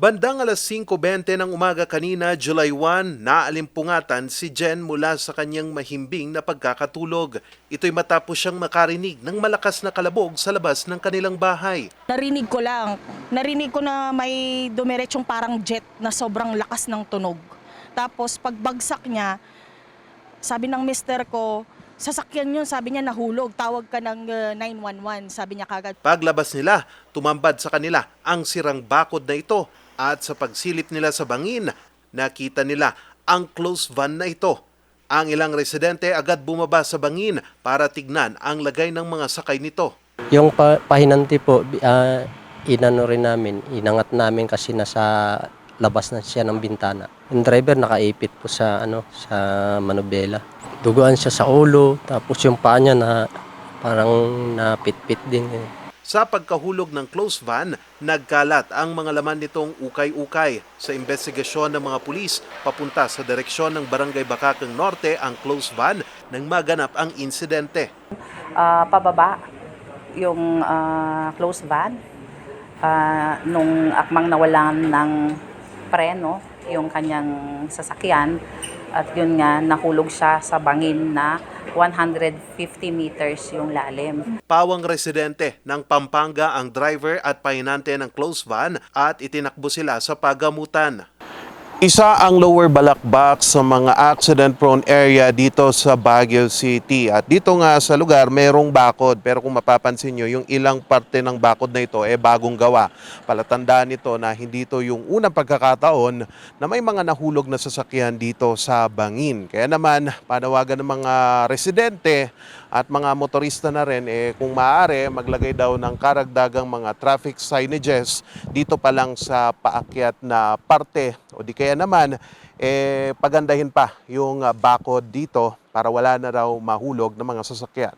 Bandang alas 5.20 ng umaga kanina, July 1, naalimpungatan si Jen mula sa kanyang mahimbing na pagkakatulog. Ito'y matapos siyang makarinig ng malakas na kalabog sa labas ng kanilang bahay. Narinig ko lang. Narinig ko na may dumiretsyong parang jet na sobrang lakas ng tunog. Tapos pagbagsak niya, sabi ng mister ko, sasakyan yun, sabi niya nahulog, tawag ka ng uh, 911, sabi niya kagad. Paglabas nila, tumambad sa kanila ang sirang bakod na ito at sa pagsilip nila sa bangin, nakita nila ang close van na ito. Ang ilang residente agad bumaba sa bangin para tignan ang lagay ng mga sakay nito. Yung pa- pahinanti po, ah, inano rin namin, inangat namin kasi nasa labas na siya ng bintana. Yung driver nakaipit po sa ano sa manubela. Duguan siya sa ulo, tapos yung paa niya na parang napitpit din. eh. Sa pagkahulog ng close van, nagkalat ang mga laman nitong ukay-ukay. Sa investigasyon ng mga pulis, papunta sa direksyon ng Barangay Bakakang Norte ang close van nang maganap ang insidente. ah, pababa yung ah, closed van Ah, nung akmang nawalan ng preno yung kanyang sasakyan at yun nga nahulog siya sa bangin na 150 meters yung lalim. Pawang residente ng Pampanga ang driver at pahinante ng close van at itinakbo sila sa pagamutan. Isa ang lower balakbak sa mga accident-prone area dito sa Baguio City. At dito nga sa lugar, mayroong bakod. Pero kung mapapansin nyo, yung ilang parte ng bakod na ito, eh bagong gawa. Palatandaan nito na hindi ito yung unang pagkakataon na may mga nahulog na sasakyan dito sa Bangin. Kaya naman, panawagan ng mga residente at mga motorista na rin, eh, kung maaari, maglagay daw ng karagdagang mga traffic signages dito pa lang sa paakyat na parte o di kaya naman, eh, pagandahin pa yung ah, bakod dito para wala na raw mahulog ng mga sasakyan.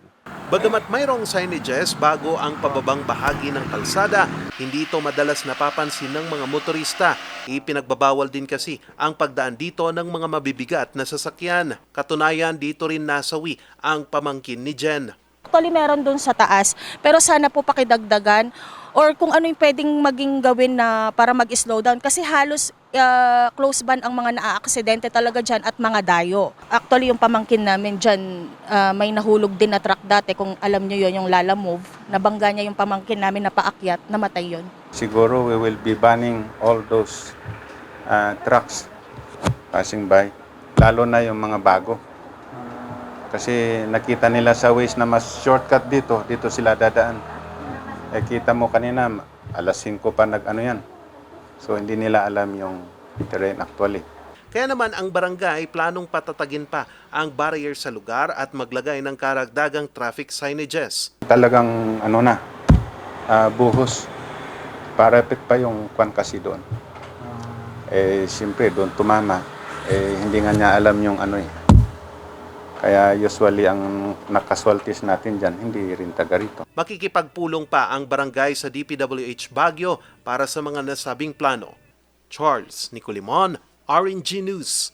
Bagamat mayroong signages bago ang pababang bahagi ng kalsada, hindi ito madalas napapansin ng mga motorista. Ipinagbabawal din kasi ang pagdaan dito ng mga mabibigat na sasakyan. Katunayan dito rin nasawi ang pamangkin ni Jen. Actually, meron dun sa taas, pero sana po pakidagdagan or kung ano yung pwedeng maging gawin na para mag-slow down kasi halos uh, close ban ang mga naaaksidente talaga dyan at mga dayo. Actually, yung pamangkin namin dyan, uh, may nahulog din na truck dati kung alam nyo yun, yung Lala Move. Nabangga niya yung pamangkin namin na paakyat, namatay yun. Siguro we will be banning all those uh, trucks passing by, lalo na yung mga bago. Kasi nakita nila sa ways na mas shortcut dito, dito sila dadaan. Eh kita mo kanina, alas 5 pa nag ano yan. So hindi nila alam yung terrain actually. Kaya naman ang barangay planong patatagin pa ang barrier sa lugar at maglagay ng karagdagang traffic signages. Talagang ano na, ah, buhos. Parapit pa yung kwan kasi doon. Eh siyempre doon tumama. Eh hindi nga niya alam yung ano eh. Kaya usually ang nakaswaltis natin dyan, hindi rin taga rito. Makikipagpulong pa ang barangay sa DPWH Baguio para sa mga nasabing plano. Charles Nicolimon, RNG News.